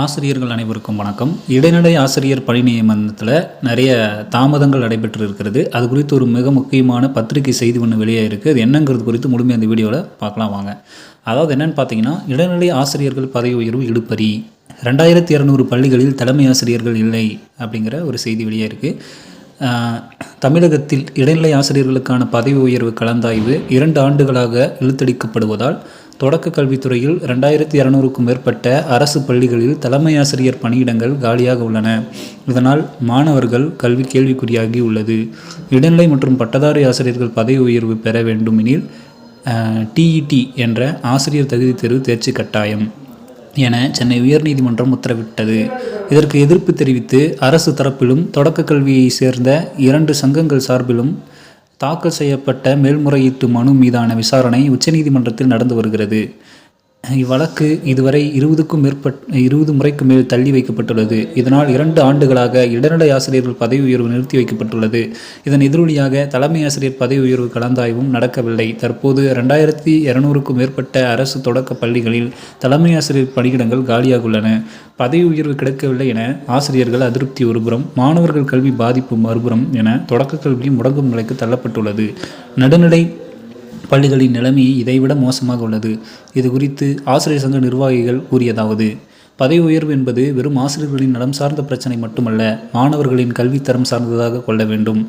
ஆசிரியர்கள் அனைவருக்கும் வணக்கம். இடைநிலை ஆசிரியர் பணி நியமனத்தில் நிறைய தாமதங்கள் நடைபெற்று இருக்கிறது அது குறித்து ஒரு மிக முக்கியமான பத்திரிகை செய்தி ஒன்று வெளியே இருக்குது அது என்னங்கிறது குறித்து முழுமையாக அந்த வீடியோவில் பார்க்கலாம் வாங்க. அதாவது என்னென்னு பார்த்தீங்கன்னா இடைநிலை ஆசிரியர்கள் பதவி உயர்வு இடுப்பறி ரெண்டாயிரத்தி இரநூறு பள்ளிகளில் தலைமை ஆசிரியர்கள் இல்லை அப்படிங்கிற ஒரு செய்தி வெளியே இருக்குது தமிழகத்தில் இடைநிலை ஆசிரியர்களுக்கான பதவி உயர்வு கலந்தாய்வு இரண்டு ஆண்டுகளாக இழுத்தடிக்கப்படுவதால் தொடக்க கல்வித்துறையில் ரெண்டாயிரத்தி இரநூறுக்கும் மேற்பட்ட அரசு பள்ளிகளில் தலைமை ஆசிரியர் பணியிடங்கள் காலியாக உள்ளன. இதனால் மாணவர்கள் கல்வி கேள்விக்குறியாகி உள்ளது. இடைநிலை மற்றும் பட்டதாரி ஆசிரியர்கள் பதவி உயர்வு பெற வேண்டுமெனில் டிஇடி என்ற ஆசிரியர் தகுதி தேர்வு தேர்ச்சி கட்டாயம் என சென்னை உயர்நீதிமன்றம் உத்தரவிட்டது. இதற்கு எதிர்ப்பு தெரிவித்து அரசு தரப்பிலும் தொடக்க கல்வியை சேர்ந்த இரண்டு சங்கங்கள் சார்பிலும் தாக்கல் செய்யப்பட்ட மேல்முறையீட்டு மனு மீதான விசாரணை உச்சநீதிமன்றத்தில் நடந்து வருகிறது. இவ்வழக்கு இதுவரை இருபதுக்கும் மேற்பட் இருபது முறைக்கு மேல் தள்ளி வைக்கப்பட்டுள்ளது. இதனால் இரண்டு ஆண்டுகளாக இடைநிலை ஆசிரியர்கள் பதவி உயர்வு நிறுத்தி வைக்கப்பட்டுள்ளது. இதன் எதிரொலியாக தலைமை ஆசிரியர் பதவி உயர்வு கலந்தாய்வும் நடக்கவில்லை. தற்போது ரெண்டாயிரத்தி இரநூறுக்கும் மேற்பட்ட அரசு தொடக்க பள்ளிகளில் தலைமை ஆசிரியர் பணியிடங்கள் காலியாக உள்ளன பதவி உயர்வு கிடைக்கவில்லை என ஆசிரியர்கள் அதிருப்தி ஒருபுறம் மாணவர்கள் கல்வி பாதிப்பு மறுபுறம் என தொடக்க கல்வி முடங்கும் நிலைக்கு தள்ளப்பட்டுள்ளது. நடுநிலை பள்ளிகளின் நிலைமை இதைவிட மோசமாக உள்ளது. இது குறித்து ஆசிரியர் சங்க நிர்வாகிகள் கூறியதாவது பதவி உயர்வு என்பது வெறும் ஆசிரியர்களின் நலம் சார்ந்த பிரச்சனை மட்டுமல்ல மாணவர்களின் கல்வித்தரம் சார்ந்ததாக கொள்ள வேண்டும்.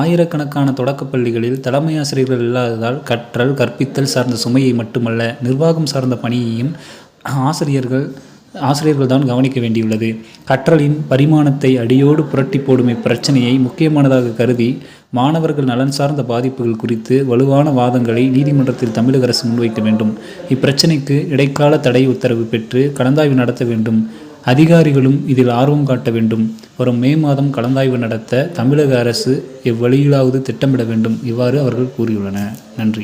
ஆயிரக்கணக்கான தொடக்கப் பள்ளிகளில் தலைமை ஆசிரியர்கள் இல்லாததால் கற்றல் கற்பித்தல் சார்ந்த சுமையை மட்டுமல்ல நிர்வாகம் சார்ந்த பணியையும் ஆசிரியர்கள் ஆசிரியர்கள் தான் கவனிக்க வேண்டியுள்ளது. கற்றலின் பரிமாணத்தை அடியோடு புரட்டி போடும் இப்பிரச்சனையை முக்கியமானதாக கருதி மாணவர்கள் நலன் சார்ந்த பாதிப்புகள் குறித்து வலுவான வாதங்களை நீதிமன்றத்தில் தமிழக அரசு முன்வைக்க வேண்டும். இப்பிரச்சனைக்கு இடைக்கால தடை உத்தரவு பெற்று கலந்தாய்வு நடத்த வேண்டும். அதிகாரிகளும் இதில் ஆர்வம் காட்ட வேண்டும். வரும் மே மாதம் கலந்தாய்வு நடத்த தமிழக அரசு எவ்வழியிலாவது திட்டமிட வேண்டும். இவ்வாறு அவர்கள் கூறியுள்ளனர். நன்றி.